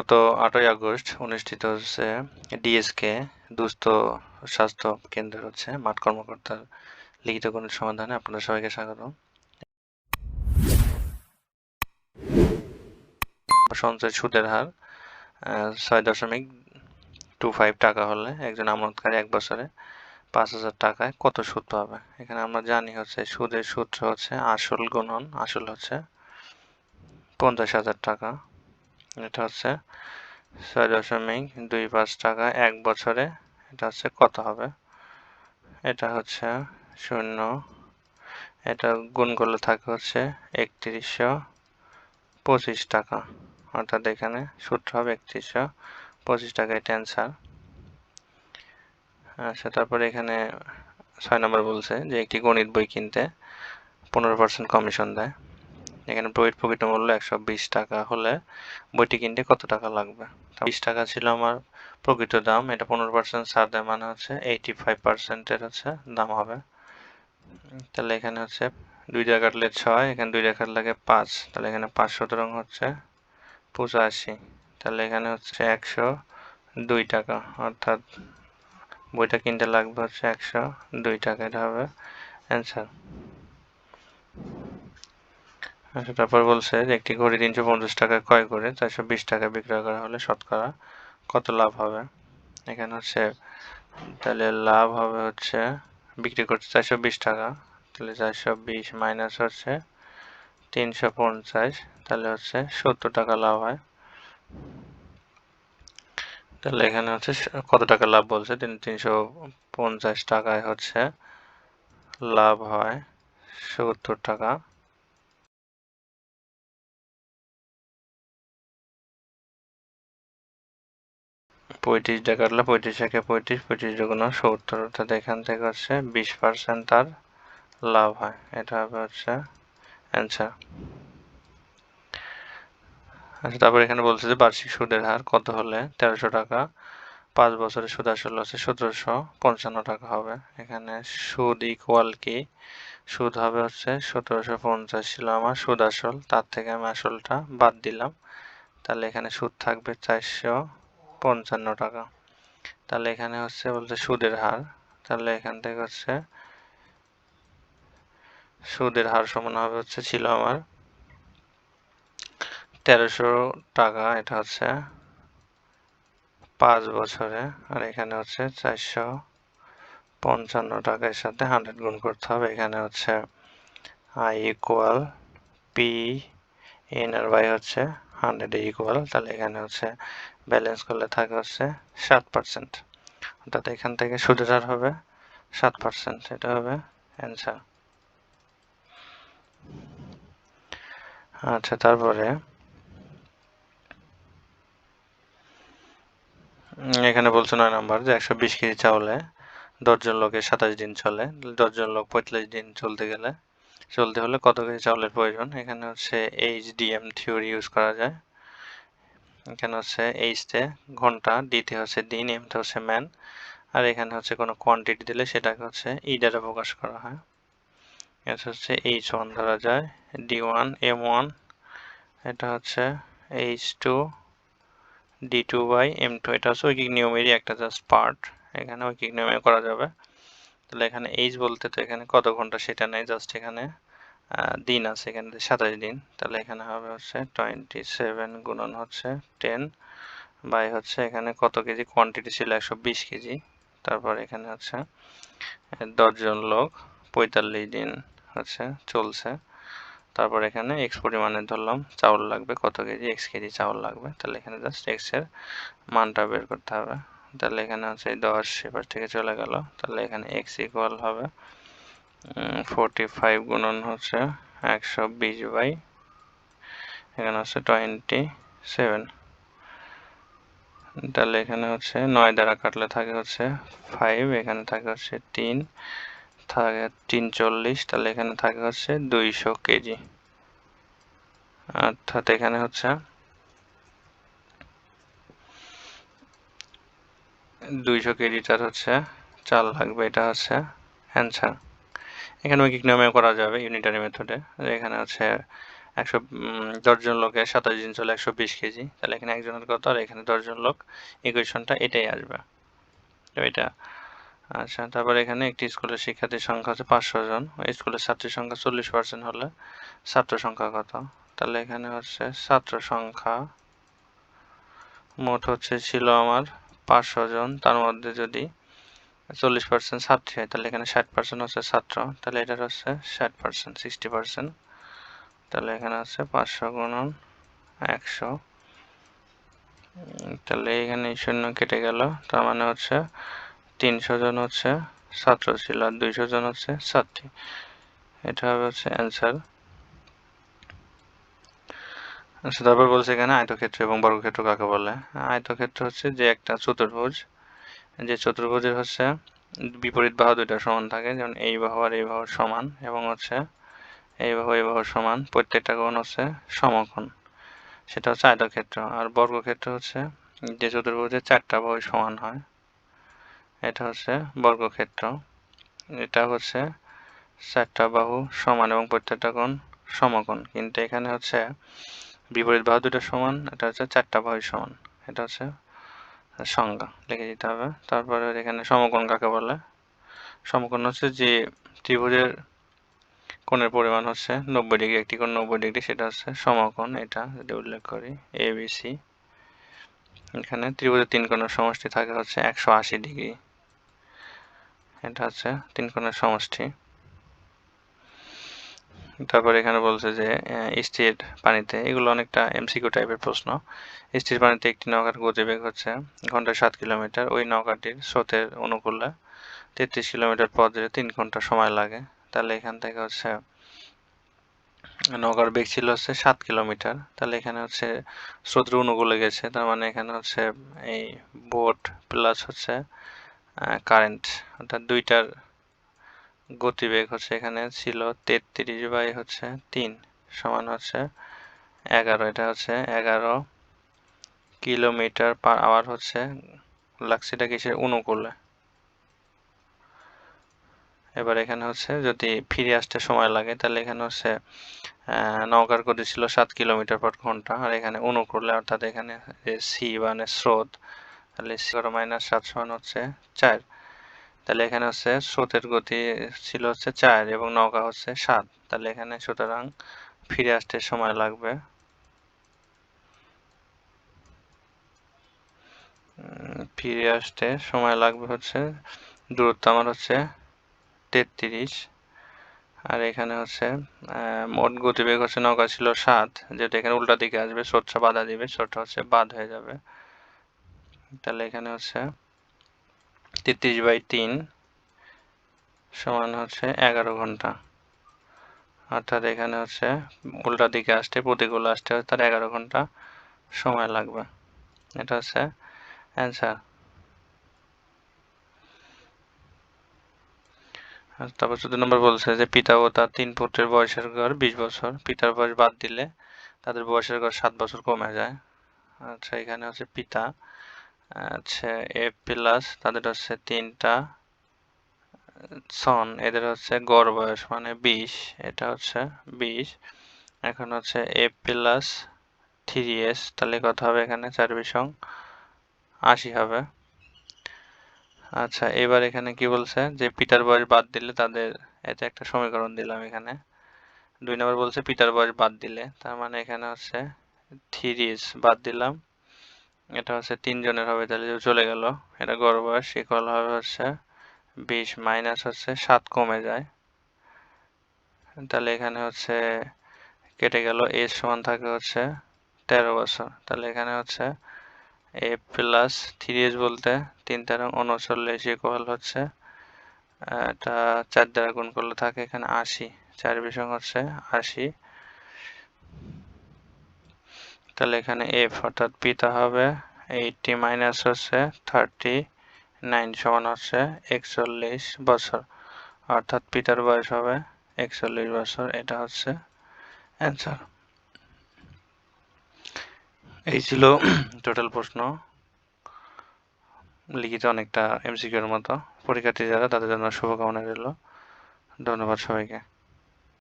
গত আটই আগস্ট অনুষ্ঠিত হচ্ছে ডিএসকে দুস্থ স্বাস্থ্য কেন্দ্র হচ্ছে মাঠ কর্মকর্তার লিখিত কোনো সমাধানে আপনাদের সবাইকে স্বাগত। সঞ্চয় সুদের হার ছয় দশমিক টু ফাইভ টাকা হলে একজন আমানতকারী এক বছরে পাঁচ হাজার টাকায় কত সুদ পাবে? এখানে আমরা জানি হচ্ছে সুদের সূত্র হচ্ছে আসল গুণন, আসল হচ্ছে পঞ্চাশ হাজার টাকা। এটা হচ্ছে ছয় দশমিক দুই পাঁচ টাকা এক বছরে। এটা হচ্ছে কত হবে? এটা হচ্ছে শূন্য। এটা গুণ করলে থাকে হচ্ছে একত্রিশশো পঁচিশ টাকা। অর্থাৎ এখানে সূত্র হবে একত্রিশশো পঁচিশ টাকা, এটা অ্যান্সার আচ্ছা তারপরে এখানে ছয় নম্বর বলছে যে একটি গণিত বই কিনতে পনেরো পার্সেন্ট কমিশন দেয়। এখানে বইয়ের প্রকৃত মূল্য একশো বিশ টাকা হলে বইটি কিনতে কত টাকা লাগবে? বিশ টাকা ছিল আমার প্রকৃত দাম, এটা পনেরো পার্সেন্ট ছাড় দেয় মানে হচ্ছে এইটি ফাইভ পার্সেন্টের হচ্ছে দাম হবে। তাহলে এখানে হচ্ছে দুই টাকা কাটলে ছয়, এখানে দুই টাকা লাগে পাঁচ, তাহলে এখানে পাঁচ সুতরাং হচ্ছে পঁচাশি। তাহলে এখানে হচ্ছে একশো দুই টাকা, অর্থাৎ বইটা কিনতে লাগবে হচ্ছে একশো দুই টাকা, এটা হবে অ্যান্সার তারপর বলছে যে, একটি ঘড়ি তিনশো পঞ্চাশ টাকা ক্রয় করে চারশো বিশ টাকা বিক্রয় করা হলে শতকরা কত লাভ হবে? এখানে হচ্ছে, তাহলে লাভ হবে হচ্ছে, বিক্রি করছে চারশো বিশ টাকা, তাহলে চারশো বিশ মাইনাস হচ্ছে তিনশো পঞ্চাশ, তাহলে হচ্ছে সত্তর টাকা লাভ হয়। তাহলে এখানে হচ্ছে কত টাকা লাভ বলছে? তিন, তিনশো পঞ্চাশ টাকায় হচ্ছে লাভ হয় সত্তর টাকা। পঁয়ত্রিশ টাকা কাটলে পঁয়ত্রিশ একে পঁয়ত্রিশ পঁয়ত্রিশ দুগুণ সত্তর, অর্থাৎ এখান থেকে হচ্ছে বিশ পার্সেন্ট তার লাভ হয়। এটা হবে হচ্ছে অ্যান্সার আচ্ছা তারপর এখানে বলছে যে বার্ষিক সুদের হার কত হলে তেরোশো টাকা? পাঁচ বছরের সুদ আসল হচ্ছে সতেরোশো পঞ্চান্ন টাকা হবে। এখানে সুদ ইকুয়াল কি? সুদ হবে হচ্ছে সতেরোশো পঞ্চাশ ছিল আমার সুদ আসল, তার থেকে আমি আসলটা বাদ দিলাম। তাহলে এখানে সুদ থাকবে চারশো পঞ্চান্ন টাকা। তাহলে এখানে হচ্ছে বলছে সুদের হার। তাহলে এখান থেকে হচ্ছে সুদের হার সমান হবে হচ্ছে ছিল আমার তেরোশো টাকা। এটা হচ্ছে পাঁচ বছরে। আর এখানে হচ্ছে চারশো পঞ্চান্ন টাকার সাথে হান্ড্রেড গুণ করতে হবে। এখানে হচ্ছে I equal P N R by হচ্ছে হান্ড্রেড ইকুয়াল তাহলে এখানে হচ্ছে ব্যালেন্স করলে থাকে হচ্ছে সাত পার্সেন্ট অর্থাৎ এখান থেকে সুদের হার হবে সাত পার্সেন্ট এটা হবে অ্যান্সার আচ্ছা তারপরে এখানে বলছে নয় নাম্বার যে একশো বিশ কেজি চাউলে দশজন লোকের সাতাশ দিন চলে। দশজন লোক পঁয়তাল্লিশ দিন চলতে গেলে চলতে হলে কত কেজি চাউলের প্রয়োজন? এখানে হচ্ছে এইচ এইচডিএম থিওরি ইউজ করা যায়। এখানে হচ্ছে এইচতে ঘণ্টা ডিতে হচ্ছে দিন এমতে হচ্ছে ম্যান আর এখানে হচ্ছে কোনো কোয়ান্টিটি দিলে সেটাকে হচ্ছে ই দ্বারা প্রকাশ করা হয়। এটা হচ্ছে এইচ ওয়ান ধরা যায়। ডি ওয়ান এম ওয়ান এটা হচ্ছে H two D two by M two এটা হচ্ছে ঐকিক নিয়মেরই একটা জাস্ট পার্ট এখানে ঐকিক নিয়মে করা যাবে। তাহলে এখানে এইচ বলতে তো এখানে কত ঘণ্টা সেটা নেই জাস্ট এখানে দিন আছে এখানে সাতাশ দিন। তাহলে এখানে হবে হচ্ছে টোয়েন্টি সেভেন গুণন হচ্ছে টেন বাই হচ্ছে এখানে কত কেজি? কোয়ান্টিটি ছিল একশো বিশ কেজি। তারপর এখানে হচ্ছে দশজন লোক, পঁয়তাল্লিশ দিন হচ্ছে চলছে। তারপর এখানে এক্স পরিমাণে ধরলাম, চাউল লাগবে কত কেজি? এক্স কেজি চাউল লাগবে। তাহলে এখানে জাস্ট এক্সের মানটা বের করতে হবে। তাহলে এখানে হচ্ছে দশ, এবার থেকে চলে গেল। তাহলে এখানে এক্স ইকুয়াল হবে ফোরটি ফাইভ গুণন হচ্ছে একশো বিশ বাই এখানে হচ্ছে টোয়েন্টি সেভেন তাহলে এখানে হচ্ছে নয় দ্বারা কাটলে থাকে হচ্ছে ফাইভ এখানে থাকে হচ্ছে তিন, থাকে তিন চল্লিশ, তাহলে এখানে থাকে হচ্ছে দুইশো কেজি। অর্থাৎ এখানে হচ্ছে দুইশো কেজিটার হচ্ছে চাল লাগবে, এটা হচ্ছে অ্যান্সার এখানে ঐকিক নিয়মে করা যাবে ইউনিটারি মেথডে এখানে হচ্ছে একশো দশজন লোকের সাতাশ দিন চলে একশো বিশ কেজি। তাহলে এখানে একজনের কত আর এখানে দশজন লোক। ইকুয়েশনটা এটাই আসবে। তো এটা আচ্ছা তারপর এখানে একটি স্কুলের শিক্ষার্থীর সংখ্যা হচ্ছে পাঁচশো জন। ওই স্কুলের ছাত্রীর সংখ্যা চল্লিশ পার্সেন্ট হলে ছাত্র সংখ্যা কত? তাহলে এখানে হচ্ছে ছাত্র সংখ্যা মোট হচ্ছে ছিল আমার পাঁচশো জন, তার মধ্যে যদি চল্লিশ পার্সেন্ট ছাত্রী হয়, তাহলে এখানে ষাট পার্সেন্ট হচ্ছে ছাত্র, তাহলে এটার হচ্ছে ষাট পার্সেন্ট সিক্সটি পার্সেন্ট তাহলে এখানে হচ্ছে পাঁচশো গুণন একশো। তাহলে এখানে শূন্য কেটে গেল, তার মানে হচ্ছে তিনশো জন হচ্ছে ছাত্র ছিল আর দুইশো জন হচ্ছে ছাত্রী। এটা হবে হচ্ছে অ্যান্সার আচ্ছা তারপর বলছে এখানে আয়তক্ষেত্র এবং বর্গক্ষেত্র কাকে বলে? আয়তক্ষেত্র হচ্ছে যে একটা চতুর্ভুজ। যে চতুর্ভুজের হচ্ছে বিপরীত বাহু দুইটা সমান থাকে, যেমন এই বাহু আর এই বাহু সমান, এবং হচ্ছে এই বাহু এই বাহু সমান। প্রত্যেকটা কোণ হচ্ছে সমকোণ। সেটা হচ্ছে আয়তক্ষেত্র। আর বর্গক্ষেত্র হচ্ছে যে চতুর্ভুজের চারটা বাহু সমান হয়, এটা হচ্ছে বর্গক্ষেত্র। এটা হচ্ছে চারটা বাহু সমান এবং প্রত্যেকটা কোণ সমকোণ। কিন্তু এখানে হচ্ছে বিপরীত বাহু দুটো সমান, এটা হচ্ছে চারটা বাহু সমান। এটা হচ্ছে সংজ্ঞা, লিখে দিতে হবে। তারপরে এখানে সমকোণ কাকে বলে? সমকোণ হচ্ছে যে ত্রিভুজের কোণের পরিমাণ হচ্ছে নব্বই ডিগ্রি, একটি কোণ নব্বই ডিগ্রি, সেটা হচ্ছে সমকোণ, এটা যদি উল্লেখ করি এ বি সি এখানে ত্রিভুজের তিন কোণের সমষ্টি থাকে হচ্ছে একশো আশি ডিগ্রি। এটা হচ্ছে তিন কোণের সমষ্টি। তারপর এখানে বলছে যে স্থির পানিতে, এগুলো অনেকটা এমসিকিউ টাইপের প্রশ্ন। স্থির পানিতে একটি নৌকার গতিবেগ হচ্ছে ঘন্টায় সাত কিলোমিটার। ওই নৌকাটির স্রোতের অনুকূলে তেত্রিশ কিলোমিটার পথ যেতে তিন ঘণ্টা সময় লাগে। তাহলে এখান থেকে হচ্ছে, নৌকার বেগ ছিল হচ্ছে সাত কিলোমিটার। তাহলে এখানে হচ্ছে স্রোতের অনুকূলে গেছে। তার মানে এখানে হচ্ছে এই বোট প্লাস হচ্ছে কারেন্ট অর্থাৎ দুইটার গতিবেগ হচ্ছে এখানে ছিল তেত্রিশ বাই হচ্ছে তিন সমান হচ্ছে এগারো। এটা হচ্ছে এগারো কিলোমিটার পার আওয়ার হচ্ছে লাক্সিটা কিসের? অনুকূলে। এবার এখানে হচ্ছে যদি ফিরে আসতে সময় লাগে, তাহলে এখানে হচ্ছে নৌকার গতি ছিল সাত কিলোমিটার পার ঘণ্টা। আর এখানে অনুকূলে, অর্থাৎ এখানে সি মানে স্রোত, তাহলে সি মাইনাস সাত সমান হচ্ছে চার। তাহলে এখানে হচ্ছে স্রোতের গতি ছিল হচ্ছে চার এবং নৌকা হচ্ছে সাত। তাহলে এখানে সুতরাং ফিরে আসতে সময় লাগবে। ফিরে আসতে সময় লাগবে হচ্ছে, দূরত্ব আমার হচ্ছে তেত্রিশ। আর এখানে হচ্ছে মোট গতিবেগ হচ্ছে নৌকা ছিল সাত যেটা এখানে উল্টা দিকে আসবে, স্রোতটা বাধা দিবে, স্রোতটা হচ্ছে বাদ হয়ে যাবে। তাহলে এখানে হচ্ছে তেত্রিশ বাই তিন সমান হচ্ছে এগারো ঘণ্টা। অর্থাৎ এখানে হচ্ছে উল্টা দিকে আসতে, প্রতিকূল আসতে তার এগারো ঘণ্টা সময় লাগবে। এটা হচ্ছে অ্যান্সার তারপর চোদ্দ নম্বর বলছে যে, পিতা ও তার তিন পুত্রের বয়সের ঘর বিশ বছর। পিতার বয়স বাদ দিলে তাদের বয়সের ঘর সাত বছর কমে যায়। আচ্ছা এখানে হচ্ছে পিতা। আচ্ছা এ প্লাস তাদের হচ্ছে তিনটা, সন, এদের হচ্ছে গড় বয়স মানে বিশ, এটা হচ্ছে বিশ, এখন হচ্ছে এ প্লাস থ্রি এস তাহলে কত হবে এখানে? চার বিশং আশি হবে। আচ্ছা এবার এখানে কি বলছে? যে পিতার বয়স বাদ দিলে তাদের এতে একটা সমীকরণ দিলাম এখানে, দুই নম্বর বলছে পিতার বয়স বাদ দিলে, তার মানে এখানে হচ্ছে থ্রি বাদ দিলাম। এটা হচ্ছে তিনজনের হবে, তাহলে চলে গেল। এটা গড় বয়স ইকুয়াল হবে হচ্ছে বিশ মাইনাস হচ্ছে সাত কমে যায়। তাহলে এখানে হচ্ছে কেটে গেল এ সমান থাকে হচ্ছে তেরো বছর। তাহলে এখানে হচ্ছে এ প্লাস থ্রি এস বলতে তিন তেরো উনচল্লিশ ইকুয়াল হচ্ছে এটা চার দ্বারা গুণ করলে থাকে এখানে আশি। চার বিষয় হচ্ছে আশি। তাহলে এখানে এফ অর্থাৎ পিতা হবে এইটটি মাইনাস হচ্ছে থার্টি নাইন সমান হচ্ছে একচল্লিশ বছর। অর্থাৎ পিতার বয়স হবে একচল্লিশ বছর, এটা হচ্ছে অ্যান্সার এই ছিল টোটাল প্রশ্ন। লিখিত অনেকটা এমসিকিউর মতো। পরীক্ষার্থী যারা, তাদের জন্য শুভকামনা রইল। ধন্যবাদ সবাইকে।